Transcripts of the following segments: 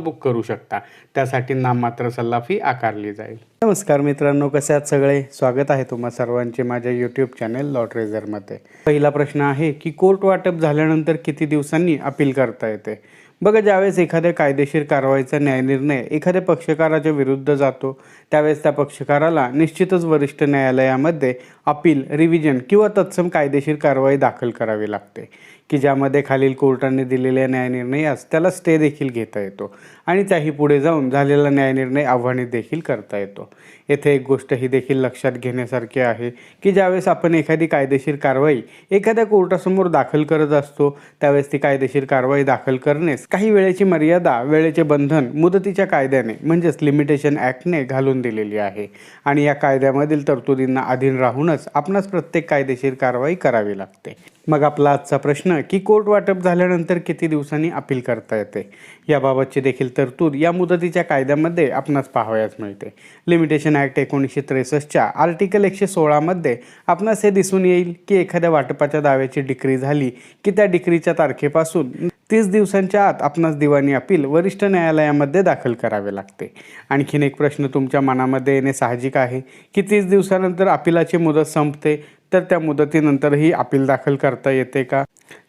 Book करू शकता. त्यासाठी नाममात्र सल्ला फी आकारली जाईल. नमस्कार मित्रांनो कसे आहात सगळे? स्वागत आहे तुम्हा सर्वांचे माझ्या यूट्यूब चॅनेल लॉटरेझरमध्ये पहिला प्रश्न आहे की कोर्ट वाटप झाल्यानंतर किती दिवसांनी अपील करता येते? बघा ज्यावेळेस एखाद्या कायदेशीर कारवाईचा न्यायनिर्णय एखाद्या पक्षकाराच्या विरुद्ध जातो त्यावेळेस त्या पक्षकाराला निश्चितच वरिष्ठ न्यायालयामध्ये अपील रिव्हिजन किंवा तत्सम कायदेशीर कारवाई दाखल करावी लागते. की ज्यामध्ये खालील कोर्टाने दिलेल्या न्यायनिर्णयास त्याला स्टे देखील घेता येतो. आणि त्याही पुढे जाऊन झालेला न्यायनिर्णय आव्हानित देखील करता येतो. येथे एक गोष्ट ही देखील लक्षात घेण्यासारखी आहे की ज्यावेळेस आपण एखादी कायदेशीर कारवाई एखाद्या कोर्टासमोर दाखल करत असतो त्यावेळेस ती कायदेशीर कारवाई दाखल करण्यास काही वेळेची मर्यादा वेळेचे बंधन मुदतीच्या कायद्याने म्हणजेच लिमिटेशन ॲक्टने घालून दिलेली आहे. आणि या कायद्यामधील तरतुदींना अधीन राहूनच आपणास प्रत्येक कायदेशीर कारवाई करावी लागते. मग आपला आजचा प्रश्न की कोर्ट वाटप झाल्यानंतर किती दिवसांनी अपील करता येते? याबाबतची देखील तरतूद या मुदतीच्या कायद्यामध्ये आपणास पाहावयास मिळते. लिमिटेशन ॲक्ट एकोणीसशे त्रेसष्टच्या आर्टिकल एकशे सोळामध्ये आपणास हे दिसून येईल की एखाद्या वाटपाच्या दाव्याची डिक्री झाली की त्या डिक्रीच्या तारखेपासून तीस दिवसांच्या आत आपणास दिवाणी अपील वरिष्ठ न्यायालयामध्ये दाखल करावे लागते. आणखीन एक प्रश्न तुमच्या मनामध्ये येणे साहजिक आहे की तीस दिवसानंतर अपिलाची मुदत संपते तर त्या मुदतीनंतरही अपील दाखल करता येते का?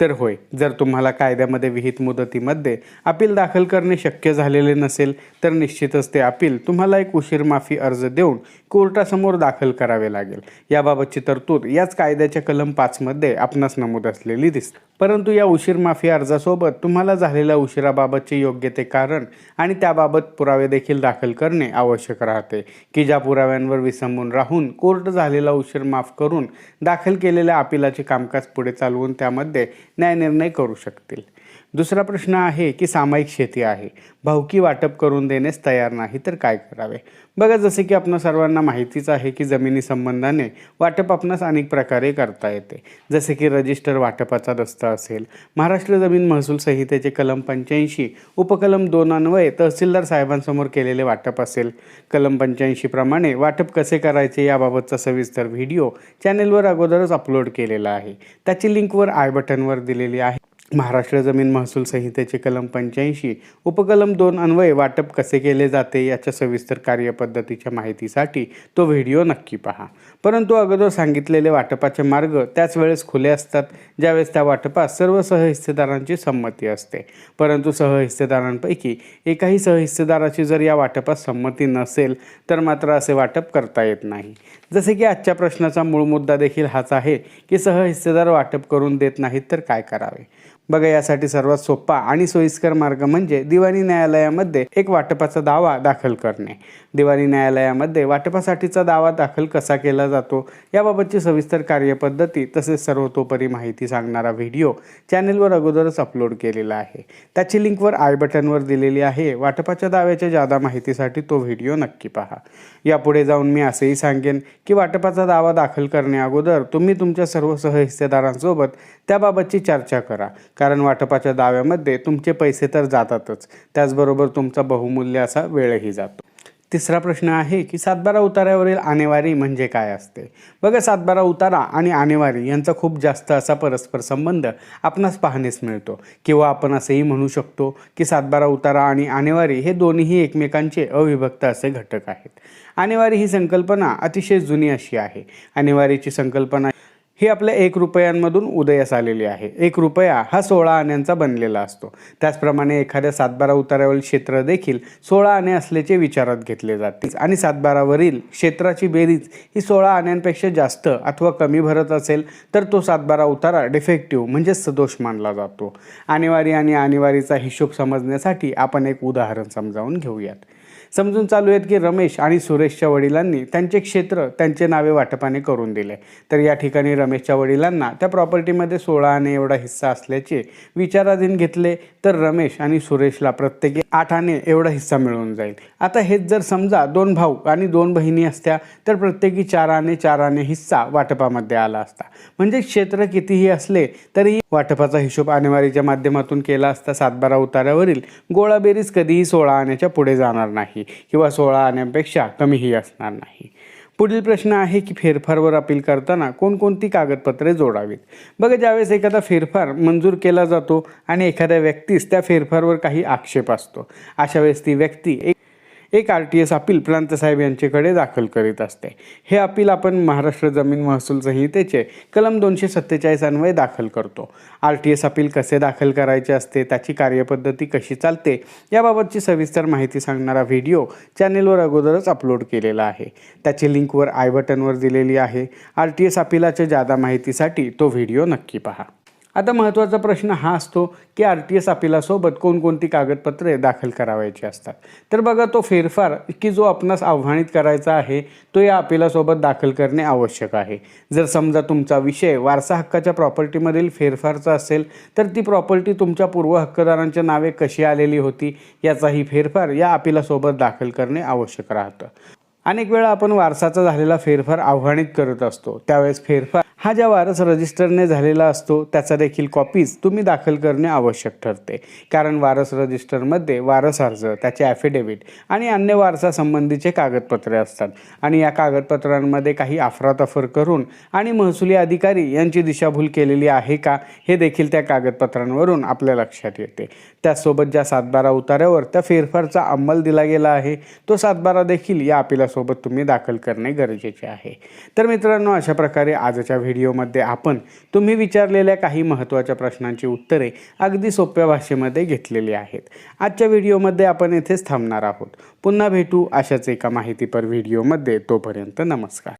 तर होय जर तुम्हाला कायद्यामध्ये विहित मुदतीमध्ये अपील दाखल करणे शक्य झालेले नसेल तर निश्चितच ते अपील तुम्हाला एक उशीर माफी अर्ज देऊन कोर्टासमोर दाखल करावे लागेल. याबाबतची तरतूद याच कायद्याच्या कलम पाचमध्ये आपणास नमूद असलेली दिसते. परंतु या उशीर माफी अर्जासोबत तुम्हाला झालेल्या उशिराबाबतचे योग्य ते कारण आणि त्याबाबत पुरावे देखील दाखल करणे आवश्यक राहते. की ज्या पुराव्यांवर विसंबून राहून कोर्ट झालेला उशीर माफ करून दाखल केलेल्या अपिलाचे कामकाज पुढे चालवून त्यामध्ये न्यायनिर्णय करू शकतील. दुसरा प्रश्न आहे की सामायिक शेती आहे. भावकी वाटप करून देण्यास तयार नाही तर काय करावे? बघा जसे की आपण सर्वांना माहितीच आहे की जमिनी संबंधाने वाटप आपणास अनेक प्रकारे करता येते. जसे की रजिस्टर वाटपाचा रस्ता असेल महाराष्ट्र जमीन महसूल संहितेचे कलम पंच्याऐंशी उपकलम दोन अन्वये तहसीलदार साहेबांसमोर केलेले वाटप असेल. कलम पंच्याऐंशीप्रमाणे वाटप कसे करायचे याबाबतचा सविस्तर व्हिडिओ चॅनेलवर अगोदरच अपलोड केलेला आहे. त्याची लिंकवर आय बटनवर दिलेली आहे. महाराष्ट्र जमीन महसूल संहितेचे कलम पंच्याऐंशी उपकलम दोन अन्वये वाटप कसे केले जाते याच्या सविस्तर कार्यपद्धतीच्या माहितीसाठी तो व्हिडिओ नक्की पहा. परंतु अगोदर सांगितलेले वाटपाचे मार्ग त्याच वेळेस खुले असतात ज्यावेळेस त्या वाटपास सर्व सहहिस्सेदारांची संमती असते. परंतु सहहिस्सेदारांपैकी एकाही सहहिस्सेदाराची जर या वाटपास संमती नसेल तर मात्र असे वाटप करता येत नाही. जसे की आजच्या प्रश्नाचा मूळ मुद्दा देखील हाच आहे की सहहिस्सेदार वाटप करून देत नाहीत तर काय करावे? बघा यासाठी सर्वात सोपा आणि सोयीस्कर मार्ग म्हणजे दिवाणी न्यायालयामध्ये एक वाटपाचा दावा दाखल करणे. दिवाणी न्यायालयामध्ये वाटपासाठीचा दावा दाखल कसा केला जातो याबाबतची सविस्तर कार्यपद्धती तसेच सर्वतोपरी माहिती सांगणारा व्हिडिओ चॅनेलवर अगोदरच अपलोड केलेला आहे. त्याची लिंकवर आय बटनवर दिलेली आहे. वाटपाच्या दाव्याच्या जादा माहितीसाठी तो व्हिडिओ नक्की पहा. यापुढे जाऊन मी असेही सांगेन की वाटपाचा दावा दाखल करण्याअगोदर तुम्ही तुमच्या सर्व सहहिस्सेदारांसोबत त्याबाबतची चर्चा करा. कारण वाटपाच्या दाव्यामध्ये तुमचे पैसे तर जातातच. त्याचबरोबर तुमचा बहुमूल्य असा वेळही जातो. तिसरा प्रश्न आहे की सातबारा उतारावरील आणेवारी म्हणजे काय असते? बघा सातबारा उतारा आणि आणेवारी यांचा खूप जास्त असा परस्पर संबंध आपणास पाहण्यास मिळतो. किंवा आपण असेही म्हणू शकतो की सातबारा उतारा आणि आणेवारी हे दोन्हीही एकमेकांचे अविभक्त असे घटक आहेत. आणेवारी ही संकल्पना अतिशय जुनी अशी आहे. आणेवारीची संकल्पना ही आपल्या एक रुपयांमधून उदयास आलेली आहे. एक रुपया हा सोळा आण्यांचा बनलेला असतो. त्याचप्रमाणे एखाद्या सातबारा उतारावरील क्षेत्र देखील सोळा आणे असल्याचे विचारात घेतले जाते. आणि सातबारावरील क्षेत्राची बेरीज ही सोळा आण्यांपेक्षा जास्त अथवा कमी भरत असेल तर तो सातबारा उतारा डिफेक्टिव्ह म्हणजेच सदोष मानला जातो. आणेवारी आणि आणेवारीचा हिशोब समजण्यासाठी आपण एक उदाहरण समजावून घेऊयात. समजून चालू आहेत की रमेश आणि सुरेशच्या वडिलांनी त्यांचे क्षेत्र त्यांचे नावे वाटपाने करून दिले. तर या ठिकाणी रमेशच्या वडिलांना त्या प्रॉपर्टीमध्ये सोळा आणे एवढा हिस्सा असल्याचे विचाराधीन घेतले तर रमेश आणि सुरेशला प्रत्येकी आठ आणे एवढा हिस्सा मिळून जाईल. आता हेच जर समजा दोन भाऊ आणि दोन बहिणी असत्या तर प्रत्येकी चार आणे चार आणे हिस्सा वाटपामध्ये आला असता. म्हणजे क्षेत्र कितीही असले तरी वाटपाचा हिशोब आणेवारीच्या माध्यमातून केला असता सातबारा उतार्यावरील गोळाबेरीज कधीही सोळा आण्याच्या पुढे जाणार नाही. किंवा सोळा आण्यापेक्षा कमीही असणार नाही. पुढील प्रश्न आहे की फेरफारवर अपील करताना कोणकोणती कागदपत्रे जोडावीत? बघा ज्यावेळेस एखादा फेरफार मंजूर केला जातो आणि एखाद्या व्यक्तीस त्या फेरफारवर काही आक्षेप असतो अशा वेळेस ती व्यक्ती एक एक आर टी एस अपील प्रांतसाहेब यांच्याकडे दाखल करीत असते. हे अपील आपण महाराष्ट्र जमीन महसूल संहितेचे कलम दोनशे सत्तेचाळीस अन्वये दाखल करतो. आर टी एस अपील कसे दाखल करायचे असते त्याची कार्यपद्धती कशी चालते याबाबतची सविस्तर माहिती सांगणारा व्हिडिओ चॅनेलवर अगोदरच अपलोड केलेला आहे. त्याची लिंकवर आय बटनवर दिलेली आहे. आर टी एस अपिलाच्या जादा माहितीसाठी तो व्हिडिओ नक्की पहा. आता महत्त्वाचा प्रश्न हा असतो की आर टी एस अपिलासोबत कोणकोणती कागदपत्रे दाखल करावायची असतात. तर बघा तो फेरफार की जो आपणास आव्हानित करायचा आहे तो या अपिलासोबत दाखल करणे आवश्यक आहे. जर समजा तुमचा विषय वारसा हक्काच्या प्रॉपर्टीमधील फेरफारचा असेल तर ती प्रॉपर्टी तुमच्या पूर्व हक्कदारांच्या नावे कशी आलेली होती याचाही फेरफार या अपिलासोबत दाखल करणे आवश्यक राहतं. अनेक वेळा आपण वारसाचा झालेला फेरफार आव्हानित करत असतो. त्यावेळेस फेरफार हा ज्या वारस रजिस्टरने झालेला असतो त्याचा देखील कॉपीज तुम्ही दाखल करणे आवश्यक ठरते. कारण वारस रजिस्टरमध्ये वारस अर्ज त्याचे ॲफिडेव्हिट आणि अन्य वारसासंबंधीचे कागदपत्रे असतात. आणि या कागदपत्रांमध्ये काही अफरातफर करून आणि महसुली अधिकारी यांची दिशाभूल केलेली आहे का हे देखील त्या कागदपत्रांवरून आपल्या लक्षात येते. त्यासोबत ज्या सातबारा उतार्यावर त्या फेरफारचा अंमल दिला गेला आहे तो सातबारा देखील या अपिलासोबत तुम्ही दाखल करणे गरजेचे आहे. तर मित्रांनो अशा प्रकारे आजच्या व्हिडिओमध्ये आपण तुम्ही विचारलेल्या काही महत्त्वाच्या प्रश्नांची उत्तरे अगदी सोप्या भाषेमध्ये घेतलेली आहेत. आजच्या व्हिडिओमध्ये आपण येथेच थांबणार आहोत. पुन्हा भेटू अशाच एका माहितीपर व्हिडिओमध्ये. तोपर्यंत नमस्कार.